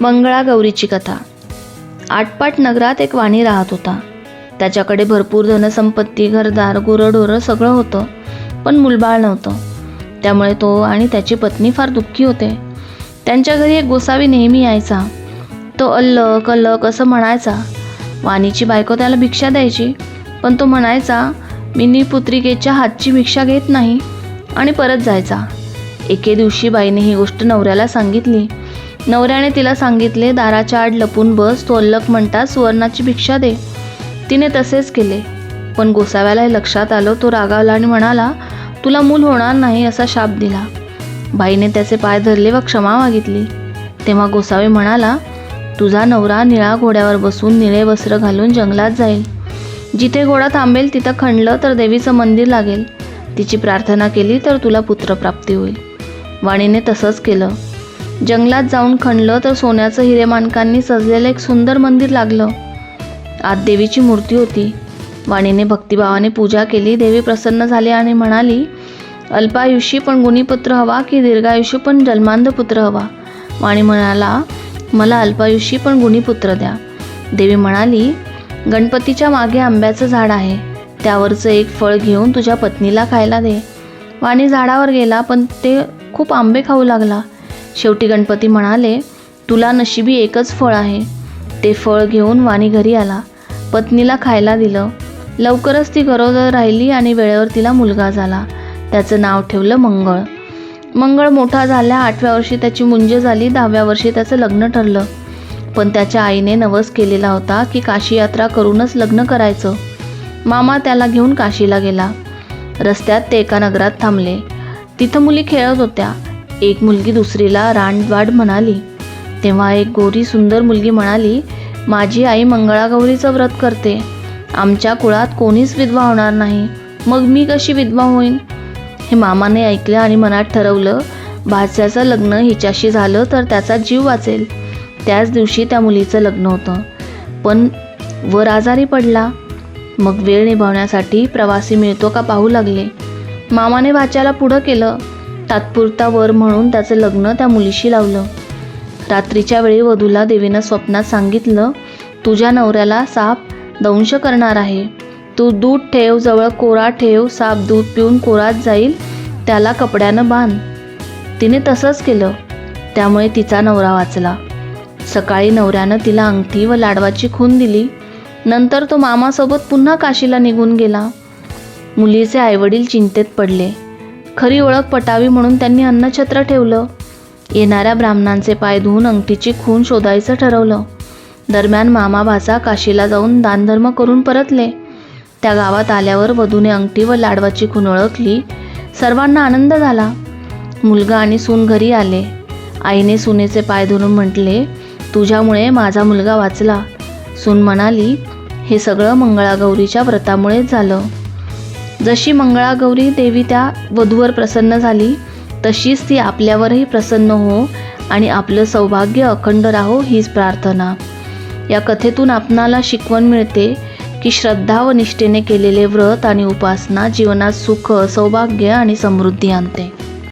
मंगळागौरीची कथा. आटपाट नगरात एक वाणी राहत होता. त्याच्याकडे भरपूर धनसंपत्ती घरदार गुरंढोरं सगळं होतं पण मुलबाळ नव्हतं. त्यामुळे तो आणि त्याची पत्नी फार दुःखी होते. त्यांच्या घरी एक गोसावी नेहमी यायचा. तो अल्लक अल्लक असं म्हणायचा. वाणीची बायको त्याला भिक्षा द्यायची पण तो म्हणायचा मी पुत्रिकेच्या हातची भिक्षा घेत नाही आणि परत जायचा. एके दिवशी बाईने ही गोष्ट नवऱ्याला सांगितली. नवऱ्याने तिला सांगितले दाराच्या आड लपून बस तो अल्लक म्हणता सुवर्णाची भिक्षा दे. तिने तसेच केले. पण गोसाव्याला हे लक्षात आलं तो रागावला आणि म्हणाला तुला मूल होणार नाही असा शाप दिला. बाईने त्याचे पाय धरले व क्षमा मागितली. तेव्हा गोसावे म्हणाला तुझा नवरा निळा घोड्यावर बसून निळे वस्त्र घालून जंगलात जाईल. जिथे घोडा थांबेल तिथं खणलं तर देवीचं मंदिर लागेल. तिची प्रार्थना केली तर तुला पुत्रप्राप्ती होईल. वाणीने तसंच केलं. जंगलात जाऊन खणलं तर सोन्याचं हिरेमानकांनी सजलेलं एक सुंदर मंदिर लागलं. आत देवीची मूर्ती होती. वाणीने भक्तिभावाने पूजा केली देवी प्रसन्न झाली आणि म्हणाली अल्पायुषी पण गुणीपुत्र हवा की दीर्घायुषी पण जन्मांध पुत्र हवा? वाणी म्हणाला मला अल्पायुषी पण गुणीपुत्र द्या. देवी म्हणाली गणपतीच्या मागे आंब्याचं झाड आहे. त्यावरचं एक फळ घेऊन तुझ्या पत्नीला खायला दे. वाणी झाडावर गेला पण ते खूप आंबे खाऊ लागला. शेवटी गणपती म्हणाले तुला नशिबी एकच फळ आहे. ते फळ घेऊन वाणी घरी आला. पत्नीला खायला दिलं. लवकरच ती गरोदर राहिली आणि वेळेवर तिला मुलगा झाला. त्याचं नाव ठेवलं मंगळ. मंगळ मोठा झाल्या आठव्या वर्षी त्याची मुंज झाली दहाव्या वर्षी त्याचं लग्न ठरलं. पण त्याच्या आईने नवस केलेला होता की काशी यात्रा करूनच लग्न करायचं. मामा त्याला घेऊन काशीला गेला. रस्त्यात ते एका नगरात थांबले. तिथं मुली खेळत होत्या. एक मुलगी दुसरीला रानवाड म्हणाली. तेव्हा एक गोरी सुंदर मुलगी म्हणाली माझी आई मंगळागौरीचं व्रत करते. आमच्या कुळात कोणीच विधवा होणार नाही. मग मी कशी विधवा होईन? हे मामाने ऐकलं आणि मनात ठरवलं भाच्याचं लग्न हिच्याशी झालं तर त्याचा जीव वाचेल. त्याच दिवशी त्या मुलीचं लग्न होतं. पण वर आजारी पडला. मग वेळ निभावण्यासाठी प्रवासी मिळतो का पाहू लागले. मामाने भाच्याला पुढं केलं. तात्पुरता वर म्हणून त्याचं लग्न त्या मुलीशी लावलं. रात्रीच्या वेळी वधूला देवीनं स्वप्नात सांगितलं तुझ्या नवऱ्याला साप दंश करणार आहे. तू दूध ठेव जवळ कोरा ठेव साप दूध पिऊन कोरात जाईल त्याला कपड्यानं बांध. तिने तसंच केलं. त्यामुळे तिचा नवरा वाचला. सकाळी नवऱ्यानं तिला अंगठी व लाडवाची खून दिली. नंतर तो मामासोबत पुन्हा काशीला निघून गेला. मुलीचे आईवडील चिंतेत पडले. खरी ओळख पटावी म्हणून त्यांनी अन्नछत्र ठेवलं. येणाऱ्या ब्राह्मणांचे पाय धुवून अंगठीची खून शोधायचं ठरवलं. दरम्यान मामा भाचा काशीला जाऊन दानधर्म करून परतले. त्या गावात आल्यावर वधूने अंगठी व लाडवाची खून ओळखली. सर्वांना आनंद झाला. मुलगा आणि सून घरी आले. आईने सुनेचे पाय धरून म्हटले तुझ्यामुळे माझा मुलगा वाचला. सून म्हणाली हे सगळं मंगळागौरीच्या व्रतामुळेच झालं. जशी मंगळागौरी देवी त्या वधूवर प्रसन्न झाली तशीच ती आपल्यावरही प्रसन्न हो आणि आपलं सौभाग्य अखंड राहो हीच प्रार्थना. या कथेतून आपणाला शिकवण मिळते की श्रद्धा व निष्ठेने केलेले व्रत आणि उपासना जीवनात सुख सौभाग्य आणि समृद्धी आणते.